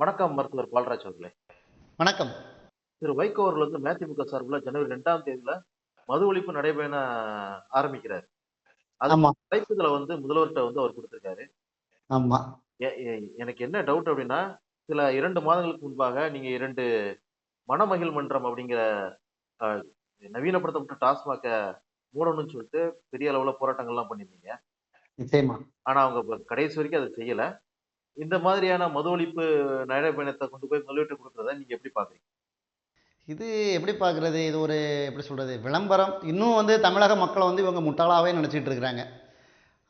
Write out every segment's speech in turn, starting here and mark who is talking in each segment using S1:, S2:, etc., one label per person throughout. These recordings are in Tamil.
S1: வணக்கம் மருத்துவர் பால்ராஜ் அவர்களே.
S2: வணக்கம்.
S1: திரு வைகோ அவர்கள் வந்து மதிமுக சார்பில் ஜனவரி ரெண்டாம் தேதியில மது ஒழிப்பு நடைபயணம் ஆரம்பிக்கிறார். அது அழைப்புதலை வந்து முதல்வர்கிட்ட வந்து அவர் கொடுத்திருக்காரு.
S2: ஆமா.
S1: எனக்கு என்ன டவுட் அப்படின்னா சில இரண்டு மாதங்களுக்கு முன்பாக நீங்க இரண்டு மணமகிழ் மன்றம் அப்படிங்கிற நவீனப்படுத்தப்பட்ட டாஸ்மாக மூடணும்னு சொல்லிட்டு பெரிய அளவுல போராட்டங்கள்லாம் பண்ணியிருந்தீங்க.
S2: நிச்சயமா.
S1: ஆனா அவங்க கடைசி வரைக்கும் அதை செய்யல. இந்த மாதிரியான மது ஒழிப்பு நடைபயணத்தை கொண்டு போய் முதலீட்டு கொடுக்குறத நீங்கள் எப்படி பார்க்குறீங்க
S2: இது எப்படி பார்க்குறது இது ஒரு எப்படி சொல்கிறது விளம்பரம். இன்னும் வந்து தமிழக மக்களை வந்து இவங்க முட்டாளாகவே நினச்சிட்டு இருக்கிறாங்க.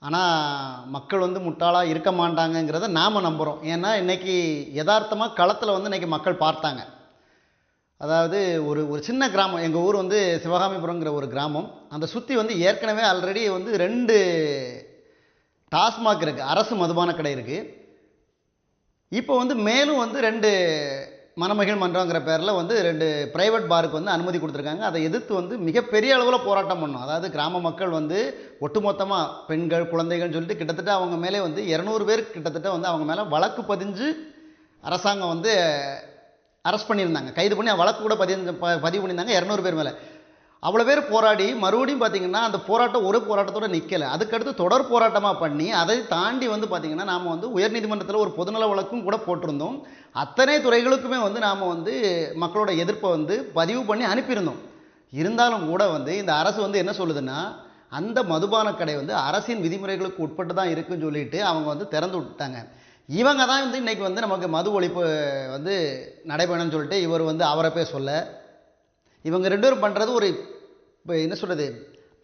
S2: ஆனால் மக்கள் வந்து முட்டாளாக இருக்க மாட்டாங்கங்கிறத நாம் நம்புகிறோம் ஏன்னா இன்னைக்கு யதார்த்தமாக களத்தில் வந்து இன்னைக்கு மக்கள் பார்த்தாங்க. அதாவது ஒரு ஒரு சின்ன கிராமம். எங்கள் ஊர் வந்து சிவகாமிபுரங்கிற ஒரு கிராமம். அந்த சுற்றி வந்து ஏற்கனவே ஆல்ரெடி வந்து ரெண்டு டாஸ்மாக் இருக்குது அரசு மதுபான கடை இருக்குது இப்போ வந்து மேலும் வந்து ரெண்டு மணமகிழ் மன்றங்கிற பேரில் வந்து ரெண்டு பிரைவேட் பாருக்கு வந்து அனுமதி கொடுத்துருக்காங்க. அதை எதிர்த்து வந்து மிகப்பெரிய அளவில் போராட்டம் பண்ணோம். அதாவது கிராம மக்கள் வந்து ஒட்டுமொத்தமாக பெண்கள் குழந்தைகள்னு சொல்லிட்டு கிட்டத்தட்ட அவங்க மேலே வந்து இரநூறு பேர் கிட்டத்தட்ட வந்து அவங்க மேலே வழக்கு பதிஞ்சு அரசாங்கம் வந்து அரெஸ்ட் பண்ணியிருந்தாங்க. கைது பண்ணி வழக்கு கூட பதிவு ப- பதிவு பண்ணியிருந்தாங்க இரநூறு பேர் மேலே. அவ்வளோ பேர் போராடி மறுபடியும் பார்த்திங்கன்னா அந்த போராட்டம் ஒரு போராட்டத்தோட நிற்கலை அதுக்கடுத்து தொடர் போராட்டமாக பண்ணி அதை தாண்டி வந்து பார்த்திங்கன்னா நாம் வந்து உயர்நீதிமன்றத்தில் ஒரு பொதுநல வழக்கும் கூட போட்டிருந்தோம். அத்தனை துறைகளுக்குமே வந்து நாம் வந்து மக்களோட எதிர்ப்பை வந்து பதிவு பண்ணி அனுப்பியிருந்தோம். இருந்தாலும் கூட வந்து இந்த அரசு வந்து என்ன சொல்லுதுன்னா அந்த மதுபான கடை வந்து அரசின் விதிமுறைகளுக்கு உட்பட்டு தான் இருக்குன்னு சொல்லிட்டு அவங்க வந்து திறந்து விட்டாங்க. இவங்க தான் வந்து இன்னைக்கு வந்து நமக்கு மது ஒழிப்பு வந்து நடைபெறணும்னு சொல்லிட்டு இவர் வந்து அவரை போய் சொல்ல. இவங்க ரெண்டு பேரும் பண்ணுறது ஒரு இப்போ என்ன சொல்கிறது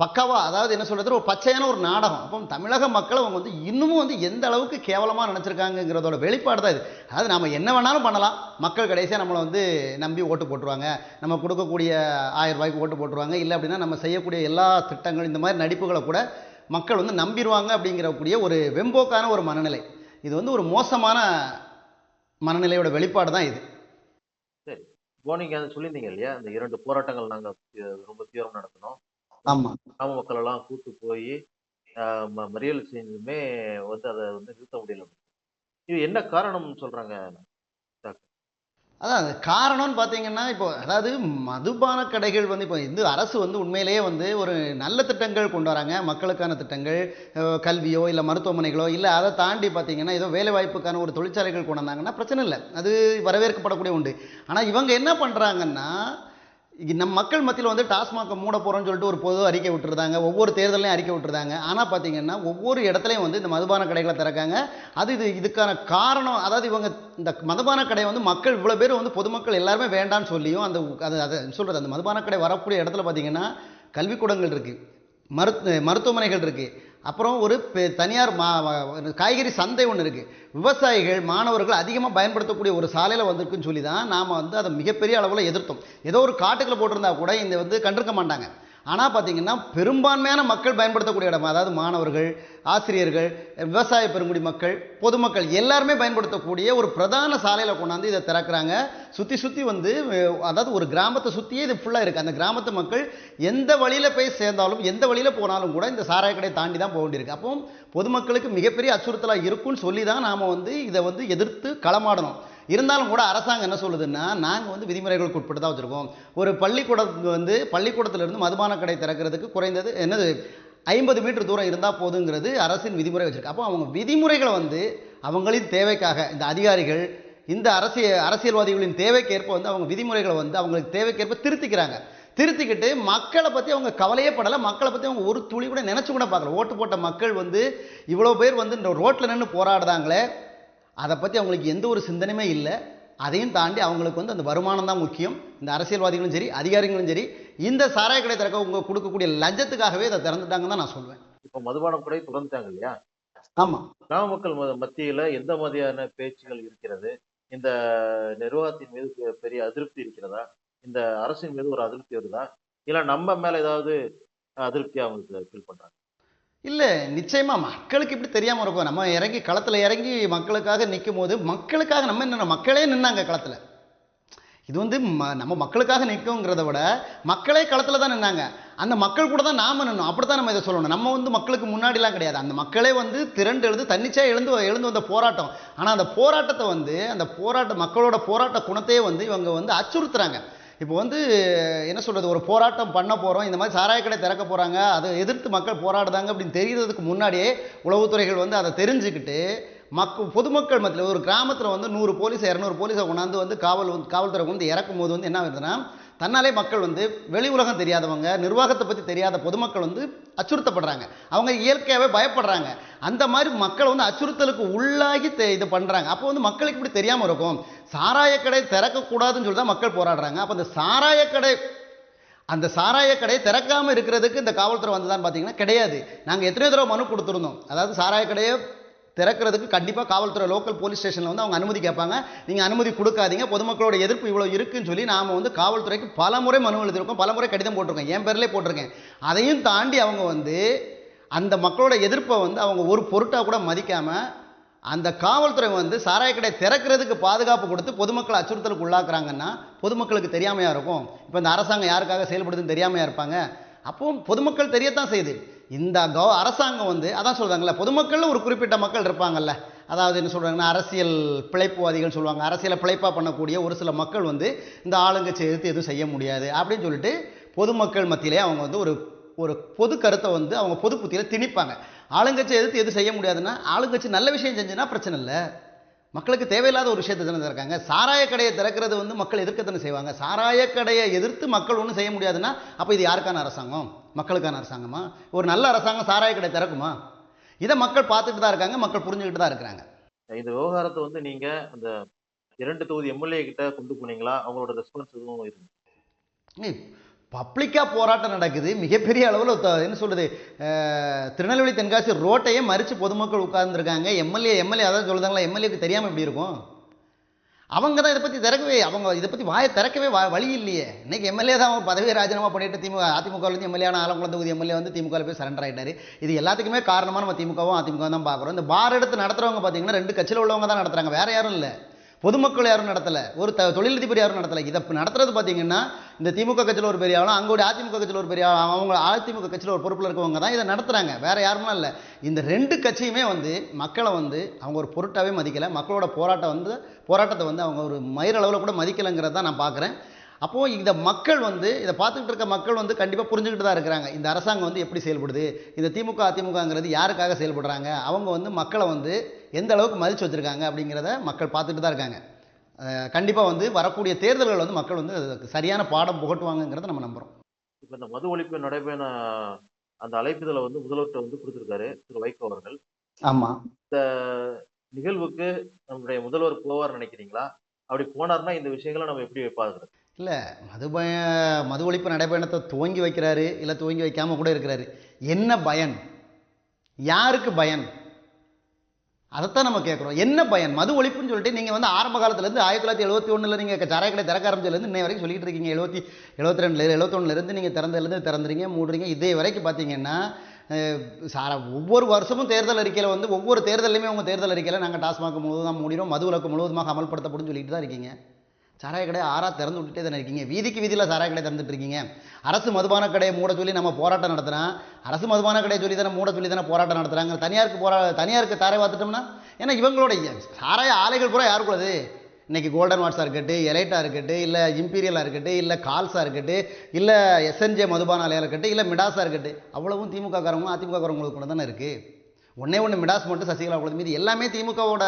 S2: பக்காவாக அதாவது என்ன சொல்கிறது ஒரு பச்சையான ஒரு நாடகம். அப்போ தமிழக மக்கள் அவங்க வந்து இன்னமும் வந்து எந்த அளவுக்கு கேவலமாக நினச்சிருக்காங்கங்கிறதோட வெளிப்பாடு தான் இது. அதாவது நம்ம என்ன வேணாலும் பண்ணலாம். மக்கள் கடைசியாக நம்மளை வந்து நம்பி ஓட்டு போட்டுருவாங்க. நம்ம கொடுக்கக்கூடிய ஆயிரம் ரூபாய்க்கு ஓட்டு போட்டுருவாங்க. இல்லை அப்படின்னா நம்ம செய்யக்கூடிய எல்லா திட்டங்கள் இந்த மாதிரி நடிப்புகளை கூட மக்கள் வந்து நம்பிடுவாங்க அப்படிங்கிறக்கூடிய ஒரு வெம்போக்கான ஒரு மனநிலை. இது வந்து ஒரு மோசமான மனநிலையோட வெளிப்பாடு தான் இது.
S1: சரி. இப்போ நீங்க அதை சொல்லியிருந்தீங்க இல்லையா? இந்த இரண்டு போராட்டங்கள் நாங்க ரொம்ப தீவிரம் நடத்தினோம்.
S2: ஆமாம்
S1: கிராம மக்கள் எல்லாம் கூட்டு போய் மறியல் செஞ்சுமே வந்து அதை வந்து நிறுத்த முடியல. இது என்ன காரணம்னு சொல்றாங்க?
S2: அதான் அது காரணம்னு பார்த்தீங்கன்னா இப்போ அதாவது மதுபான கடைகள் வந்து இப்போ இந்த அரசு வந்து உண்மையிலேயே வந்து ஒரு நல்ல திட்டங்கள் கொண்டு வராங்க. மக்களுக்கான திட்டங்கள் கல்வியோ இல்லை மருத்துவமனைகளோ இல்லை அதை தாண்டி பார்த்தீங்கன்னா ஏதோ வேலை வாய்ப்புக்கான ஒரு தொழிற்சாலைகள் கொண்டு வந்தாங்கன்னா பிரச்சனை இல்லை. அது வரவேற்கப்படக்கூடிய உண்டு. ஆனால் இவங்க என்ன பண்ணுறாங்கன்னா நம்ம மக்கள் மத்தியில் வந்து டாஸ்மாகை மூட போகிறோம்னு சொல்லிட்டு ஒரு பொது அறிக்கை விட்டுருந்தாங்க. ஒவ்வொரு தேர்தலையும் அறிக்கை விட்டுருந்தாங்க. ஆனால் பார்த்தீங்கன்னா ஒவ்வொரு இடத்துலையும் வந்து இந்த மதுபான கடைகளை திறக்காங்க. அது இது இதுக்கான காரணம் அதாவது இவங்க இந்த மதுபான கடை வந்து மக்கள் இவ்வளோ பேர் வந்து பொதுமக்கள் எல்லாருமே வேண்டாம்னு சொல்லியும் அந்த அது அதை சொல்கிறது அந்த மதுபான கடை வரக்கூடிய இடத்துல பார்த்தீங்கன்னா கல்விக்கூடங்கள் இருக்குது மருத்து மருத்துவமனைகள் இருக்குது அப்புறம் ஒரு பெ- தனியார் மா காய்கறி சந்தை ஒன்று இருக்குது விவசாயிகள் மாணவர்கள் அதிகமாக பயன்படுத்தக்கூடிய ஒரு சாலையில் வந்திருக்குன்னு சொல்லி தான் நாம் வந்து அதை மிகப்பெரிய அளவில் எதிர்த்தோம். ஏதோ ஒரு காட்டுக்குள்ள போட்டிருந்தா கூட இந்த வந்து கண்டிருக்க மாட்டாங்க. ஆனால் பார்த்தீங்கன்னா பெரும்பான்மையான மக்கள் பயன்படுத்தக்கூடிய இடம் அதாவது மாணவர்கள் ஆசிரியர்கள் விவசாய பெருங்குடி மக்கள் பொதுமக்கள் எல்லாருமே பயன்படுத்தக்கூடிய ஒரு பிரதான சாலையில் கொண்டாந்து இதை திறக்கிறாங்க. சுற்றி சுற்றி வந்து அதாவது ஒரு கிராமத்தை சுற்றியே இது ஃபுல்லாக இருக்குது அந்த கிராமத்து மக்கள் எந்த வழியில் போய் சேர்ந்தாலும் எந்த வழியில் போனாலும் கூட இந்த சாராய கடையை தாண்டி தான் போக வேண்டியிருக்கு. அப்போ பொதுமக்களுக்கு மிகப்பெரிய அச்சுறுத்தலாக இருக்கும்னு சொல்லி தான் நாம் வந்து இதை வந்து எதிர்த்து களமாடணும். இருந்தாலும் கூட அரசாங்கம் என்ன சொல்லுதுன்னா நாங்கள் வந்து விதிமுறைகளுக்கு உட்பட்டு தான் வச்சுருக்கோம். ஒரு பள்ளிக்கூடம் வந்து பள்ளிக்கூடத்திலிருந்து மதுபான கடை திறக்கிறதுக்கு குறைந்தது என்னது ஐம்பது மீட்டர் தூரம் இருந்தால் போதுங்கிறது அரசின் விதிமுறை வச்சுருக்கு. அப்போ அவங்க விதிமுறைகளை வந்து அவங்களின் தேவைக்காக இந்த அதிகாரிகள் இந்த அரசியல் அரசியல்வாதிகளின் தேவைக்கேற்ப வந்து அவங்க விதிமுறைகளை வந்து அவங்களுக்கு தேவைக்கேற்ப திருத்திக்கிறாங்க. திருத்திக்கிட்டு மக்களை பற்றி அவங்க கவலையே படலை. மக்களை பற்றி அவங்க ஒரு துளி கூட நினச்சி கூட பார்க்கல. ஓட்டு போட்ட மக்கள் வந்து இவ்வளோ பேர் வந்து இந்த ரோட்டில் நின்று போராடுறாங்களே. அதை பற்றி அவங்களுக்கு எந்த ஒரு சிந்தனையுமே இல்லை. அதையும் தாண்டி அவங்களுக்கு வந்து அந்த வருமானம் தான் முக்கியம். இந்த அரசியல்வாதிகளும் சரி அதிகாரிகளும் சரி இந்த சாராய கடை திறக்க உங்க கொடுக்கக்கூடிய லஞ்சத்துக்காகவே இதை திறந்துட்டாங்கன்னு தான் நான் சொல்லுவேன்
S1: இப்போ மதுபானம் கூட திறந்துட்டாங்க இல்லையா?
S2: ஆமாம்
S1: கிராம மக்கள் ம- மத்தியில எந்த மாதிரியான பேச்சுகள் இருக்கிறது? இந்த நிர்வாகத்தின் மீது பெரிய அதிருப்தி இருக்கிறதா? இந்த அரசின் மீது ஒரு அதிருப்தி வருதா? இல்ல நம்ம மேல ஏதாவது அதிருப்தி அவங்களுக்கு ஃபீல் பண்றாங்க?
S2: இல்லை நிச்சயமாக மக்களுக்கு இப்படி தெரியாமல் இருக்கும். நம்ம இறங்கி களத்தில் இறங்கி மக்களுக்காக நிற்கும் போது மக்களுக்காக நம்ம என்ன மக்களே நின்னாங்க களத்தில். இது வந்து ம- நம்ம மக்களுக்காக நிற்குங்கிறத விட மக்களே களத்தில் தான் நின்னாங்க. அந்த மக்கள் கூட தான் நாம் நின்னோம். அப்படி தான் நம்ம இதை சொல்லணும். நம்ம வந்து மக்களுக்கு முன்னாடிலாம் கிடையாது. அந்த மக்களே வந்து திரண்டு எழுந்து தன்னிச்சையாக எழுந்து எழுந்து வந்த போராட்டம். ஆனால் அந்த போராட்டத்தை வந்து அந்த போராட்ட மக்களோட போராட்ட குணத்தையே வந்து இவங்க வந்து அச்சுறுத்துறாங்க. இப்போ வந்து என்ன சொல்கிறது ஒரு போராட்டம் பண்ண போகிறோம் இந்த மாதிரி சாராய கடை திறக்க போகிறாங்க அதை எதிர்த்து மக்கள் போராடுதாங்க அப்படின்னு தெரிகிறதுக்கு முன்னாடியே உளவுத்துறைகள் வந்து அதை தெரிஞ்சுக்கிட்டு மக்கள் பொதுமக்கள் மத்தியில் ஒரு கிராமத்தில் வந்து நூறு போலீஸ் இரநூறு போலீஸை கொண்டாந்து வந்து காவல் வந்து காவல்துறை வந்து இறக்கும் போது வந்து என்ன ஆகுதுன்னா தன்னாலே மக்கள் வந்து வெளி உலகம் தெரியாதவங்க நிர்வாகத்தை பற்றி தெரியாத பொதுமக்கள் வந்து அச்சுறுத்தப்படுறாங்க. அவங்க இயற்கையாகவே பயப்படுறாங்க. அந்த மாதிரி மக்கள் வந்து அச்சுறுத்தலுக்கு உள்ளாகி தெ- இது பண்ணுறாங்க அப்போ வந்து மக்களுக்கு இப்படி தெரியாமல் இருக்கும். சாராயக்கடை திறக்கக்கூடாதுன்னு சொல்லி தான் மக்கள் போராடுறாங்க. அப்போ அந்த சாராயக்கடை அந்த சாராய கடையை திறக்காமல் இருக்கிறதுக்கு இந்த காவல்துறை வந்ததான்னு பார்த்தீங்கன்னா கிடையாது. நாங்கள் எத்தனையோ தடவை மனு கொடுத்துருந்தோம். அதாவது சாராய கடையை திறக்கிறதுக்கு கண்டிப்பாக காவல்துறை லோக்கல் போலீஸ் ஸ்டேஷனில் வந்து அவங்க அனுமதி கேட்பாங்க. நீங்கள் அனுமதி கொடுக்காதீங்க. பொதுமக்களோட எதிர்ப்பு இவ்வளோ இருக்குன்னு சொல்லி நாம் வந்து காவல்துறைக்கு பல முறை மனு எழுதியிருக்கோம். பல முறை கடிதம் போட்டிருக்கோம். என் பேர்லேயே போட்டிருக்கேன். அதையும் தாண்டி அவங்க வந்து அந்த மக்களோட எதிர்ப்பை வந்து அவங்க ஒரு பொருட்டாக கூட மதிக்காமல் அந்த காவல்துறை வந்து சாராய கடை திறக்கிறதுக்கு பாதுகாப்பு கொடுத்து பொதுமக்களை அச்சுறுத்தலுக்கு உள்ளாக்குறாங்கன்னா பொதுமக்களுக்கு தெரியாமையாக இருக்கும். இப்போ இந்த அரசாங்கம் யாருக்காக செயல்படுதுன்னு தெரியாமையாக இருப்பாங்க. அப்போ பொதுமக்கள் தெரியத்தான் செய்யுது. இந்த கவ அரசாங்கம் வந்து அதான் சொல்கிறாங்கல்ல பொதுமக்களில் ஒரு குறிப்பிட்ட மக்கள் இருப்பாங்கல்ல. அதாவது என்ன சொல்கிறாங்கன்னா அரசியல் பிழைப்புவாதிகள் சொல்லுவாங்க. அரசியலை பிழைப்பாக பண்ணக்கூடிய ஒரு சில மக்கள் வந்து இந்த ஆளுங்கட்சி எதிர்த்து எதுவும் செய்ய முடியாது. அப்படின்னு சொல்லிட்டு பொதுமக்கள் மத்தியிலே அவங்க வந்து ஒரு ஒரு பொது கருத்தை வந்து அவங்க பொது புத்தியில் திணிப்பாங்க. ஆளுங்கட்சி எதிர்த்து எதுவும் செய்ய முடியாதுன்னா ஆளுங்கட்சி நல்ல விஷயம் செஞ்சுன்னா பிரச்சனை இல்லை. மக்களுக்கு தேவையில்லாத ஒரு விஷயத்தை தானே திறக்காங்க. சாராய கடையை திறக்கிறது வந்து மக்கள் எதிர்க்கத்தானே செய்வாங்க. சாராய கடையை எதிர்த்து மக்கள் ஒன்றும் செய்ய முடியாதுன்னா அப்போ இது யாருக்கான அரசாங்கம்? மக்களுக்கான அரசாங்கமா? ஒரு நல்ல அரசாங்கம் சாராய கடை திறக்குமா? இதை மக்கள் பார்த்துட்டு தான் இருக்காங்க மக்கள் புரிஞ்சுக்கிட்டு தான் இருக்கிறாங்க.
S1: இந்த விவகாரத்தை வந்து நீங்க அந்த இரண்டு தொகுதி எம்எல்ஏ கிட்ட கொண்டு போனீங்களா? அவங்களோட ரெஸ்பான்ஸ் எதுவும் இருக்கு.
S2: பப்ளிக்காக போராட்டம் நடக்குது. மிகப்பெரிய அளவில் என்ன சொல்கிறது திருநெல்வேலி தென்காசி ரோட்டையே மறித்து பொதுமக்கள் உட்கார்ந்துருக்காங்க. எம்எல்ஏ எம்எல்ஏ அதான் சொல்லுதாங்களா எம்எல்ஏக்கு தெரியாமல் எப்படி இருக்கும்? அவங்க தான் இதை பற்றி திறக்கவே அவங்க இதை பற்றி வாயை திறக்கவே வா வழி இல்லையே. இன்றைக்கி எம்எல்ஏ தான் அவங்க பதவியை ராஜினாமா பண்ணிட்டு திமுக அதிமுகவிலேருந்து எம்எல்ஏ ஆலங்குளம் தொகுதி எம்எல்ஏ வந்து திமுகவில் போய் சரண்டர் ஆகிட்டார் இது எல்லாத்துக்குமே காரணமாக நம்ம திமுகவும் அதிமுகவும் தான் பார்க்குறோம். இந்த பார் எடுத்து நடத்துறவங்க பார்த்தீங்கன்னா ரெண்டு கட்சியில் உள்ளவங்க தான் நடத்துகிறாங்க வேறு யாரும் இல்லை. பொதுமக்கள் யாரும் நடத்தலை ஒரு த தொழிலதிபர் யாரும் நடத்தலை. இதை நடத்துறது பார்த்தீங்கன்னா இந்த திமுக கட்சியில் ஒரு பெரிய ஆளும் அங்கே அதிமுக கட்சியில் ஒரு பெரிய ஆளும் அவங்க அதிமுக கட்சியில் ஒரு பொறுப்பில் இருக்கவங்க தான் இதை நடத்துகிறாங்க வேறு யாருமே இல்லை. இந்த ரெண்டு கட்சியுமே வந்து மக்களை வந்து அவங்க ஒரு பொருட்டாகவே மதிக்கலை. மக்களோட போராட்டம் வந்து போராட்டத்தை வந்து அவங்க ஒரு மயிரளவில் கூட மதிக்கலைங்கிறத நான் பார்க்குறேன் அப்போது இந்த மக்கள் வந்து இதை பார்த்துக்கிட்டு இருக்க மக்கள் வந்து கண்டிப்பாக புரிஞ்சுக்கிட்டு தான் இருக்கிறாங்க. இந்த அரசாங்கம் வந்து எப்படி செயல்படுது? இந்த திமுக அதிமுகங்கிறது யாருக்காக செயல்படுறாங்க? அவங்க வந்து மக்களை வந்து எந்த அளவுக்கு மதிச்சு வச்சுருக்காங்க அப்படிங்கிறத மக்கள் பார்த்துட்டு தான் இருக்காங்க. கண்டிப்பாக வந்து வரக்கூடிய தேர்தல்கள் வந்து மக்கள் வந்து சரியான பாடம் புகட்டுவாங்கங்கிறத நம்ம நம்புகிறோம்
S1: இப்ப இந்த மது ஒழிப்பு நடைபெற அந்த அழைப்புதலை வந்து முதல்வர்கிட்ட வந்து கொடுத்திருக்காரு திரு வைகோ அவர்கள்.
S2: ஆமாம்
S1: நிகழ்வுக்கு நம்முடைய முதல்வர் போவார் நினைக்கிறீங்களா? அப்படி போனார்னா இந்த விஷயங்களை நம்ம எப்படி பார்க்கறது
S2: இல்லை மதுபய மது ஒழிப்பு நடைபயணத்தை துவங்கி வைக்கிறாரு இல்லை துவங்கி வைக்காமல் கூட இருக்கிறாரு. என்ன பயன்? யாருக்கு பயன்? அதைத்தான் நம்ம கேட்குறோம். என்ன பயன்? மது ஒழிப்புன்னு சொல்லிட்டு நீங்கள் வந்து ஆரம்ப காலத்துலேருந்து ஆயிரத்தி தொள்ளாயிரத்தி எழுபத்தி ஒன்றில் நீங்கள் சாராய கடை திறக்க ஆரம்பிச்சதுலேருந்து இன்னை வரைக்கும் சொல்லிட்டு இருக்கீங்க. எழுபத்தி எழுபத்தி ரெண்டுல எழுபத்தொன்னுலேருந்து நீங்கள் திறந்ததுலேருந்து திறந்துறீங்க மூடுறீங்க. இதே வரைக்கும் பார்த்தீங்கன்னா சாரா ஒவ்வொரு வருஷமும் தேர்தல் அறிக்கையில் வந்து ஒவ்வொரு தேர்தலையுமே உங்கள் தேர்தல் அறிக்கையில் நாங்கள் டாஸ்மாக் முழுவதும் மூடிடும் மது விலக்கு முழுவதுமாக அமல்படுத்தப்படும் சொல்லிட்டு தான் இருக்கீங்க. சாராய கடை ஆறாக திறந்து விட்டுட்டே தானே இருக்கீங்க? வீதிக்கு வீதியில் சாராய கடை திறந்துட்டு இருக்கீங்க. அரசு மதுபான கடையை மூட சொல்லி நம்ம போராட்டம் நடத்துகிறோம் அரசு மதுபான கடையை சொல்லி தானே மூட சொல்லி தானே போராட்டம் நடத்துகிறாங்க தனியாருக்கு போரா தனியாருக்கு தாரை பார்த்துட்டோம்னா ஏன்னா இவங்களோட சாராய ஆலைகள் பூரா யாருக்குள்ளது இன்னைக்கு கோல்டன் வாட்ஸாக இருக்கட்டும் எலைட்டாக இருக்கட்டும் இல்லை இம்பீரியலாக இருக்கட்டும் இல்லை கால்ஸாக இருக்கட்டும் இல்லை எஸ்என்ஜே மதுபான ஆலையாக இருக்கட்டும் இல்லை மிடாஸாக இருக்கட்டும் அவ்வளவும் திமுக காரங்களும் கூட தானே இருக்குது ஒன்றே ஒன்று மிடாஸ் மட்டும் சசிகலா கூட மீது எல்லாமே திமுகவோட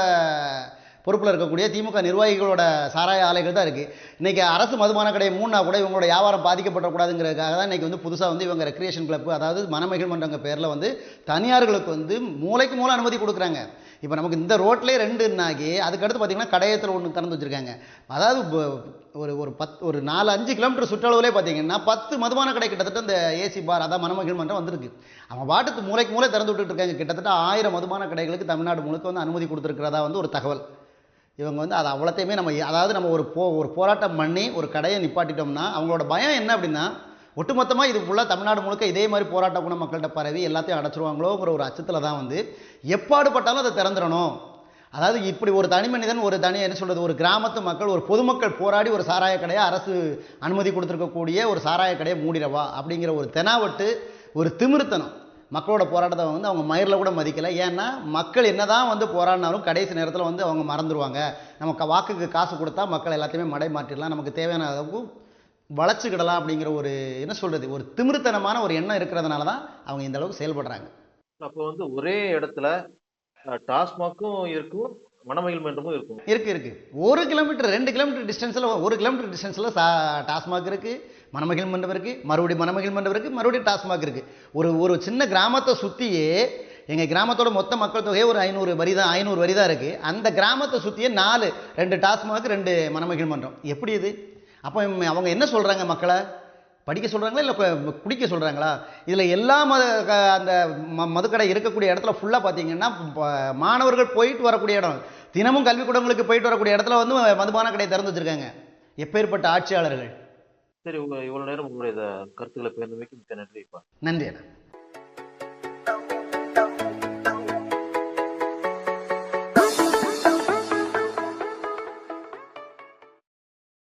S2: பொறுப்பில் இருக்கக்கூடிய திமுக நிர்வாகிகளோட சாராய ஆலைகள் தான் இருக்குது இன்றைக்கி அரசு மதுபான கடை மூணா கூட இவங்களோட வியாபாரம் பாதிக்கப்படக்கூடாதுங்கிறதுக்காக தான் இன்றைக்கி வந்து புதுசாக வந்து இவங்க ரெக்ரியேஷன் கிளப் அதாவது மனமகிழ் மன்றங்க பேரில் வந்து தனியார்களுக்கு வந்து மூளைக்கு மூலம் அனுமதி கொடுக்குறாங்க. இப்போ நமக்கு இந்த ரோட்லேயே ரெண்டுன்னாகி அதுக்கடுத்து பார்த்திங்கன்னா கடையத்தில் ஒன்று திறந்து வச்சுருக்காங்க. அதாவது ஒரு ஒரு பத் ஒரு நாலு அஞ்சு கிலோமீட்டர் சுற்றளவுலே பார்த்தீங்கன்னா பத்து மதுபான கடை கிட்டத்தட்ட இந்த ஏசி பார் அதான் மனமகிழ் மன்றம் வந்திருக்கு. அவன் பாட்டுக்கு மூளைக்கு மூளை திறந்து விட்டுட்டு இருக்காங்க. கிட்டத்தட்ட ஆயிரம் மதுபான கடைகளுக்கு தமிழ்நாடு முழுக்க வந்து அனுமதி கொடுத்துருக்கிறதா வந்து ஒரு தகவல். இவங்க வந்து அது அவ்வளோத்தையுமே நம்ம அதாவது நம்ம ஒரு போ ஒரு போராட்டம் பண்ணி ஒரு கடையை நிப்பாட்டிட்டோம்னா அவங்களோட பயம் என்ன அப்படின்னா ஒட்டுமொத்தமாக இது ஃபுல்லாக தமிழ்நாடு முழுக்க இதே மாதிரி போராட்ட குண மக்கள்கிட்ட பரவி எல்லாத்தையும் அடைச்சிருவாங்களோங்கிற ஒரு அச்சத்தில் தான் வந்து எப்பாடுபட்டாலும் அதை திறந்துடணும். அதாவது இப்படி ஒரு தனி மனிதன் ஒரு தனி என்ன சொல்கிறது ஒரு கிராமத்து மக்கள் ஒரு பொதுமக்கள் போராடி ஒரு சாராய கடையை அரசு அனுமதி கொடுத்துருக்கக்கூடிய ஒரு சாராய கடையை மூடிடவா அப்படிங்கிற ஒரு தெனாவட்டு ஒரு திமிர்த்தனம் மக்களோட போராட்டத்தை வந்து அவங்க மயிரில் கூட மதிக்கலை. ஏன்னா மக்கள் என்ன தான் வந்து போராடினாலும் கடைசி நேரத்தில் வந்து அவங்க மறந்துடுவாங்க நமக்கு வாக்குக்கு காசு கொடுத்தா மக்கள் எல்லாத்தையுமே மடை மாற்றிடலாம். நமக்கு தேவையான அளவுக்கு வளர்ச்சிக்கிடலாம் அப்படிங்கிற ஒரு என்ன சொல்கிறது ஒரு திமிர்த்தனமான ஒரு எண்ணம் இருக்கிறதுனால தான் அவங்க இந்த அளவுக்கு செயல்படுறாங்க.
S1: அப்போ வந்து ஒரே இடத்துல டாஸ்மாக்கும் இருக்கும் மணமகிழ் மன்றமும் இருக்கும்.
S2: இருக்கு இருக்கு. ஒரு கிலோமீட்டர் ரெண்டு கிலோமீட்டர் டிஸ்டன்ஸில் ஒரு கிலோமீட்டர் டிஸ்டன்ஸில் சா டாஸ்மாக் இருக்கு மணமகிழ் மண்டபம் இருக்கு மறுபடியும் மணமகிழ் மண்டபம் இருக்கு மறுபடியும் டாஸ்மாக் இருக்கு. ஒரு ஒரு சின்ன கிராமத்தை சுற்றியே எங்கள் கிராமத்தோட மொத்த மக்கள் தொகையே ஒரு ஐநூறு வரி தான் ஐநூறு வரி தான் இருக்குது அந்த கிராமத்தை சுற்றியே நாலு ரெண்டு டாஸ்மாக் ரெண்டு மணமகிழ் மன்றம் எப்படி இது? அப்போ அவங்க என்ன சொல்கிறாங்க மக்களை? படிக்க சொல்கிறாங்களா இல்லை குடிக்க சொல்கிறாங்களா இதில் எல்லா மத அந்த ம மதுக்கடை இருக்கக்கூடிய இடத்துல ஃபுல்லாக பார்த்தீங்கன்னா மாணவர்கள் போயிட்டு வரக்கூடிய இடம். தினமும் கல்விக்கூடங்களுக்கு போயிட்டு வரக்கூடிய இடத்துல வந்து மதுபான கடையை திறந்து வச்சிருக்காங்க. எப்பேற்பட்ட ஆட்சியாளர்கள்.
S1: சரி உங்க இவ்வளவு நேரம் உங்களுடைய கருத்துக்களை பேர்ந்தமைக்கு மிக்க நன்றி
S2: நன்றி அண்ணா.